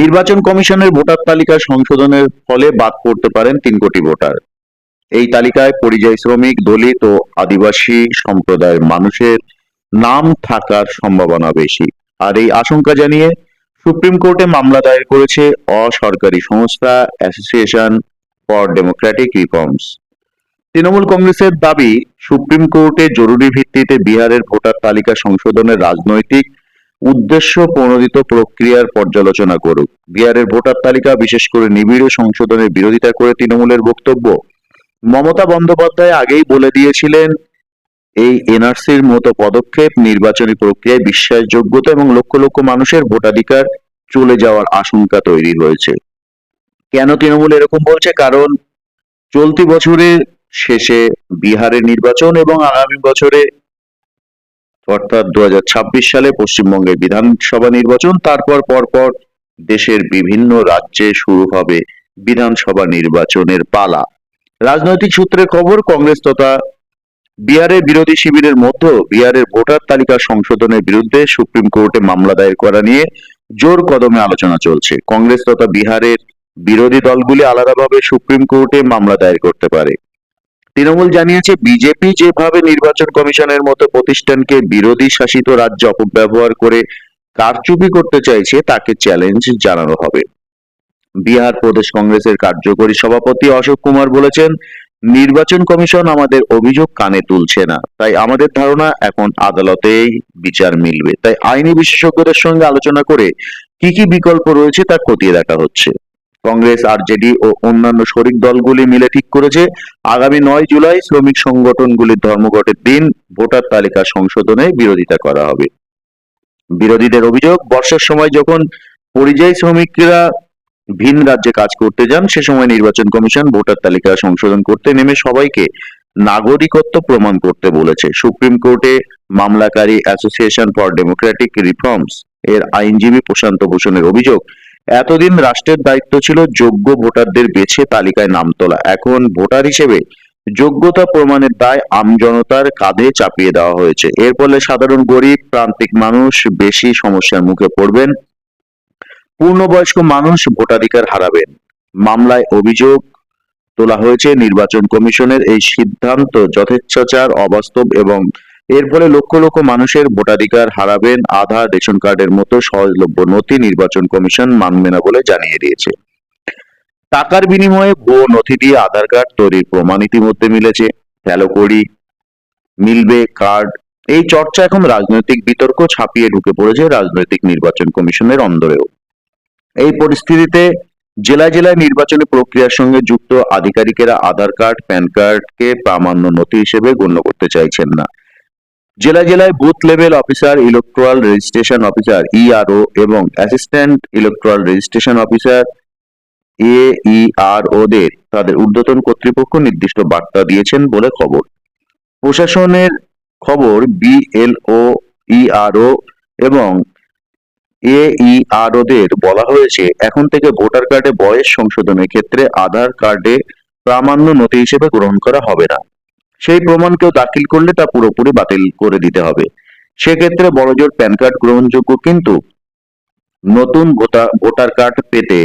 নির্বাচন কমিশনের ভোটার তালিকা সংশোধনের ফলে বাদ পড়তে পারেন তিন কোটি ভোটার। এই তালিকায় পরিযায়ী শ্রমিক, দলিত ও আদিবাসী সম্প্রদায়ের মানুষের নাম থাকার সম্ভাবনা বেশি। আর এই আশঙ্কা জানিয়ে সুপ্রিম কোর্টে মামলা দায়ের করেছে অসরকারি সংস্থা Association for Democratic Reforms. Trinamool কংগ্রেসের দাবি, সুপ্রিম কোর্টে জরুরি ভিত্তিতে বিহারের ভোটার তালিকা সংশোধনের রাজনৈতিক উদ্দেশ্য প্রণোদিত প্রক্রিয়ার পর্যালোচনা করুক। বিহারের ভোটার তালিকা, বিশেষ করে নিবিড় সংশোধনের বিরোধিতা করে তৃণমূলের বক্তব্য। মমতা বন্দ্যোপাধ্যায় আগেই বলে দিয়েছিলেন, এই এনআরসির মতো পদক্ষেপ নির্বাচনী প্রক্রিয়ায় বিশ্বাসযোগ্যতা এবং লক্ষ লক্ষ মানুষের ভোটাধিকার চলে যাওয়ার আশঙ্কা তৈরি হয়েছে। কেন তৃণমূল এরকম বলছে? কারণ চলতি বছরের শেষে বিহারের নির্বাচন এবং আগামী বছরে অর্থাৎ দু হাজার ছাব্বিশ সালে পশ্চিমবঙ্গের বিধানসভা নির্বাচন, তারপর পরপর দেশের বিভিন্ন রাজ্যে শুরু হবে বিধানসভা নির্বাচনের পালা। রাজনৈতিক সূত্রের খবর, কংগ্রেস তথা বিহারের বিরোধী শিবিরের মধ্যেও বিহারের ভোটার তালিকা সংশোধনের বিরুদ্ধে সুপ্রিম কোর্টে মামলা দায়ের করা নিয়ে জোর কদমে আলোচনা চলছে। কংগ্রেস তথা বিহারের বিরোধী দলগুলি আলাদাভাবে সুপ্রিম কোর্টে মামলা দায়ের করতে পারে। তৃণমূল জানিয়েছে, বিজেপি যেভাবে নির্বাচন কমিশনের মতো প্রতিষ্ঠানকে বিরোধী শাসিত রাজ্য অপব্যবহার করে কারচুপি করতে চাইছে, তাকে চ্যালেঞ্জ জানানো হবে। বিহার প্রদেশ কংগ্রেসের কার্যকরী সভাপতি অশোক কুমার বলেছেন, নির্বাচন কমিশন আমাদের অভিযোগ কানে তুলছে না, তাই আমাদের ধারণা এখন আদালতেই বিচার মিলবে। তাই আইনি বিশেষজ্ঞদের সঙ্গে আলোচনা করে কি কি বিকল্প রয়েছে তা খতিয়ে দেখা হচ্ছে। কংগ্রেস, আরজেডি ও অন্যান্য শরিক দলগুলি মিলে ঠিক করেছে। আগামী নয় জুলাই শ্রমিক সংগঠনগুলির ধর্মঘটের দিন ভোটার তালিকা সংশোধনে বিরোধিতা করা হবে। বিরোধীদের অভিযোগ, বর্ষার সময় যখন পরিযায়ী শ্রমিকরা ভিন রাজ্যে কাজ করতে যান, সে সময় নির্বাচন কমিশন ভোটার তালিকা সংশোধন করতে নেমে সবাইকে নাগরিকত্ব প্রমাণ করতে বলেছে। সুপ্রিম কোর্টে মামলাকারী অ্যাসোসিয়েশন ফর ডেমোক্রেটিক রিফর্মস এর আইনজীবী প্রশান্ত ভূষণের অভিযোগ এতদিন রাষ্ট্রের দায়িত্ব ছিল যোগ্য ভোটারদের বেছে তালিকায় নাম তোলা। এখন ভোটার হিসেবে যোগ্যতা প্রমাণের দায় আমজনতার কাঁধে চাপিয়ে দেওয়া হয়েছে। এর ফলে সাধারণ গরিব, প্রান্তিক মানুষ বেশি সমস্যার মুখে পড়বেন। পূর্ণবয়স্ক মানুষ ভোটাধিকার হারাবেন। মামলায় অভিযোগ তোলা হয়েছে নির্বাচন কমিশনের এই সিদ্ধান্ত যথেচ্ছাচার, অবাস্তব এবং এর ফলে লক্ষ লক্ষ মানুষের ভোটাধিকার হারাবেন, আধার, রেশন কার্ডের মতো সহজলভ্য নথি নির্বাচন কমিশন মানবে না বলে জানিয়ে দিয়েছে। টাকার বিনিময়ে ভুয়ো নথি দিয়ে আধার কার্ড তৈরির প্রমাণ ইতিমধ্যে মিলেছে। ফেলো করি, মিলবে কার্ড। এই চর্চা এখন রাজনৈতিক বিতর্ক ছাপিয়ে ঢুকে পড়েছে রাজনৈতিক নির্বাচন কমিশনের অন্দরেও। এই পরিস্থিতিতে জেলায় জেলায় নির্বাচনী প্রক্রিয়ার সঙ্গে যুক্ত আধিকারিকেরা আধার কার্ড, প্যান কার্ডকে প্রামাণ্য নথি হিসেবে গণ্য করতে চাইছেন না। জেলায় জেলায় booth level officer electoral registration officer ERO এবং assistant electoral registration officer AERO দের তাদের ঊর্ধ্বতন কর্তৃপক্ষ নির্দিষ্ট বার্তা দিয়েছেন বলে খবর। প্রশাসনের খবর বিএলও ইআরও এবং এইআরও দের বলা হয়েছে, এখন থেকে ভোটার কার্ডে বয়স সংশোধনের ক্ষেত্রে আধার কার্ডে প্রামাণ্য নথি হিসেবে গ্রহণ করা হবে না। সেই প্রমাণ কেউ দাখিল করলে তা পুরোপুরি বাতিল করে দিতে হবে। সেক্ষেত্রে বড়জোর প্যান কার্ড গ্রহণযোগ্য কিন্তু নতুন ভোটার কার্ড পেতে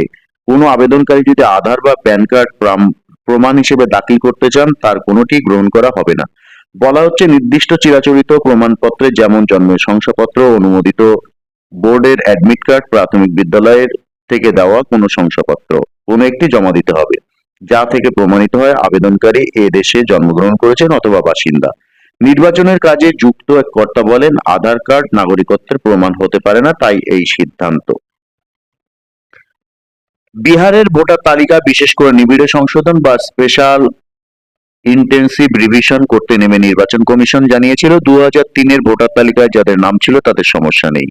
কোনো আবেদনকারী যদি আধার বা প্যান কার্ড প্রমাণ হিসেবে দাখিল করতে চান, তার কোনোটি গ্রহণ করা হবে না। বলা হচ্ছে নির্দিষ্ট চিরাচরিত প্রমাণপত্রে যেমন জন্মের শংসাপত্র, অনুমোদিত বোর্ডের অ্যাডমিট কার্ড, প্রাথমিক বিদ্যালয়ের থেকে দেওয়া কোনো শংসাপত্র, কোনো একটি জমা দিতে হবে। যা থেকে প্রমাণিত হয় আবেদনকারী এ দেশে জন্মগ্রহণ করেছেন অথবা বাসিন্দা। নির্বাচনের কাজে যুক্ত এক কর্তা বলেন, আধার কার্ড নাগরিকত্বের প্রমাণ হতে পারে না, তাই এই সিদ্ধান্ত। বিহারের ভোটার তালিকা বিশেষ করে নিবিড় সংশোধন বা স্পেশাল ইন্টেন্সিভ রিভিশন করতে নেমে নির্বাচন কমিশন জানিয়েছিল দু তিনের ভোটার তালিকায় যাদের নাম ছিল তাদের সমস্যা নেই।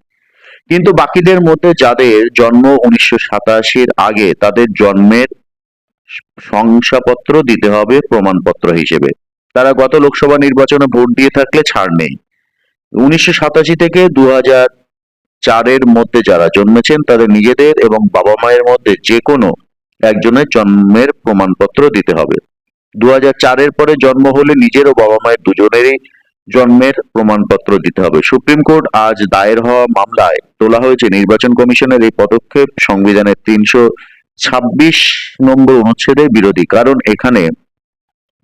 কিন্তু বাকিদের মধ্যে যাদের জন্ম উনিশশো সাতাশির আগে, তাদের জন্মের শংসাপত্র দিতে হবে প্রমাণপত্র হিসেবে। তারা গত লোকসভা নির্বাচনে ভোট দিয়ে থাকলে ছাড় নেই। উনিশশো সাতাশি থেকে দু চারের মধ্যে যারা জন্মেছেন, তাদের নিজেদের এবং বাবা মায়ের মধ্যে যে কোনো একজনের জন্মের প্রমাণপত্র দিতে হবে। দু হাজার চারের পরে জন্ম হলে নিজের ও বাবা মায়ের দুজনেরই জন্মের প্রমাণপত্র দিতে হবে। সুপ্রিম কোর্ট আজ দায়ের হওয়া মামলায় তোলা হয়েছে, নির্বাচন কমিশনের এই পদক্ষেপ, সংবিধানের তিনশো ছাব্বিশ নম্বর অনুচ্ছেদের বিরোধী, কারণ এখানে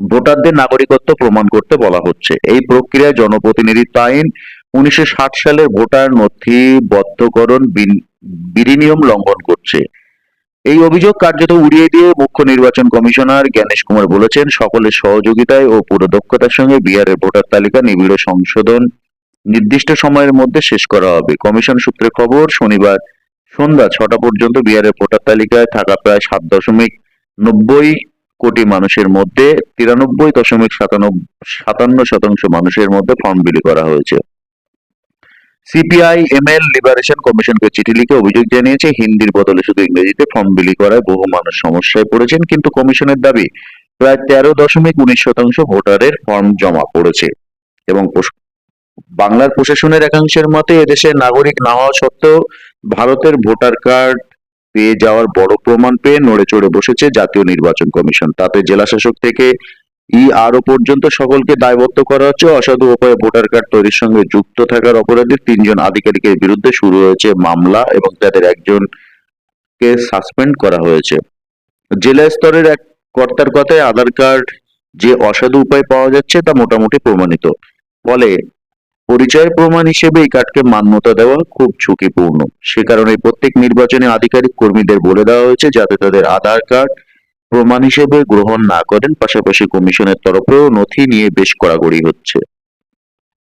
ভোটারদের নাগরিকত্ব প্রমাণ করতে বলা হচ্ছে। এই প্রক্রিয়ায় জনপ্রতিনিধিত্ব আইন, উনিশশো ষাট সালের ভোটার নথিবদ্ধকরণ বিধিনিয়ম লঙ্ঘন করছে। এই অভিযোগ কার্যত উড়িয়ে দিয়ে মুখ্য নির্বাচন কমিশনার জ্ঞানেশ কুমার বলেছেন, সকলের সহযোগিতায় ও পুরো দক্ষতার সঙ্গে বিহারের ভোটার তালিকা নিবিড় সংশোধন নির্দিষ্ট সময়ের মধ্যে শেষ করা হবে। কমিশন সূত্রে খবর, শনিবার সন্ধ্যা ছটা পর্যন্ত বিহারের ভোটার তালিকায় থাকা প্রায় সাত দশমিক নব্বই কোটি মানুষের মধ্যে তিরানব্বই দশমিক সাতান্ন শতাংশ মানুষের মধ্যে ফর্ম বিলি করা হয়েছে। সিপিআই লিবারেশন কমিশনকে চিঠি লিখে অভিযোগ জানিয়েছে, হিন্দির বদলে শুধু ইংরেজিতে ফর্ম বিলি করায় বহু মানুষ সমস্যায় পড়েছেন, কিন্তু কমিশনের দাবি, প্রায় তেরো দশমিক উনিশ শতাংশ ভোটারের ফর্ম জমা পড়েছে। এবং বাংলার প্রশাসনের একাংশের মতে এদেশের নাগরিক না হওয়া সত্ত্বেও ভারতের ভোটার কার্ড পেয়ে যাওয়ার বড় প্রমাণ পেয়ে নড়ে চড়ে বসেছে জাতীয় নির্বাচন কমিশন। তাতে জেলাশাসক থেকে ই আরও পর্যন্ত সকলকে দায়বদ্ধ করা হচ্ছে। অসাধু উপায়ে ভোটার কার্ড তৈরির সঙ্গে যুক্ত থাকার অপরাধে তিনজন আধিকারিকের বিরুদ্ধে শুরু হয়েছে মামলা এবং তাদের একজনকে সাসপেন্ড করা হয়েছে। জেলা স্তরের এক কর্তার কথায় আধার কার্ড যে অসাধু উপায় পাওয়া যাচ্ছে তা মোটামুটি প্রমাণিত। ফলে পরিচয় প্রমাণ হিসেবে এই কার্ডকে মান্যতা দেওয়া খুব ঝুঁকিপূর্ণ। সে কারণে প্রত্যেক নির্বাচনে আধিকারিক কর্মীদের বলে দেওয়া হয়েছে যাতে তাদের আধার কার্ড প্রমাণ হিসেবে গ্রহণ না করেন। পাশাপাশি কমিশনের তরফেও নথি নিয়ে বেশ কড়াকড়ি হচ্ছে।